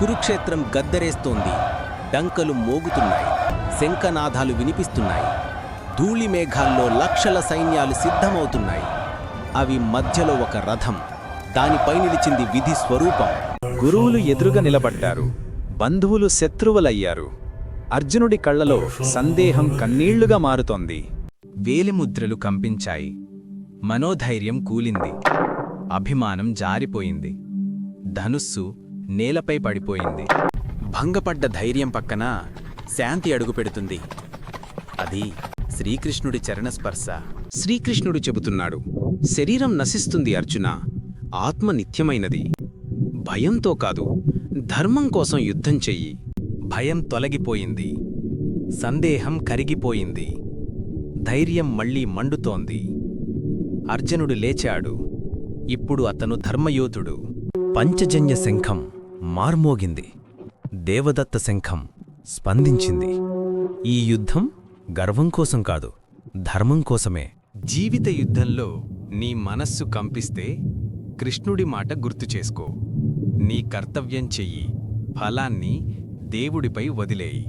కురుక్షేత్రం గద్దరేస్తోంది. డంకలు మోగుతున్నాయి. శంఖనాదాలు వినిపిస్తున్నాయి. ధూళి మేఘాల్లో లక్షల సైన్యాలు సిద్ధమవుతున్నాయి. అవి మధ్యలో ఒక రథం. దానిపై నిలిచింది విధి స్వరూపం. గురువులు ఎదురుగా నిలబడ్డారు. బంధువులు శత్రువులయ్యారు. అర్జునుడి కళ్ళలో సందేహం కన్నీళ్ళుగా మారుతోంది. వేలిముద్రలు కంపించాయి. మనోధైర్యం కూలింది. అభిమానం జారిపోయింది. ధనుస్సు నేలపై పడిపోయింది. భంగపడ్డ ధైర్యం పక్కన శాంతి అడుగుపెడుతుంది అది శ్రీకృష్ణుడి చరణస్పర్శ శ్రీకృష్ణుడు చెబుతున్నాడు శరీరం నశిస్తుంది అర్జున ఆత్మ నిత్యమైనది. భయంతో కాదు ధర్మం కోసం యుద్ధం చెయ్యి. భయం తొలగిపోయింది సందేహం కరిగిపోయింది ధైర్యం మళ్ళీ మండుతోంది. అర్జునుడు లేచాడు ఇప్పుడు అతను ధర్మయోధుడు. పంచజన్య శంఖం. మార్మోగింది. దేవదత్త శంఖం స్పందించింది. ఈ యుద్ధం గర్వం కోసం కాదు ధర్మం కోసమే. జీవిత యుద్ధంలో నీ మనస్సు కంపిస్తే కృష్ణుడి మాట గుర్తు చేసుకో. నీ కర్తవ్యం చెయ్యి ఫలాన్ని దేవుడిపై వదిలేయి.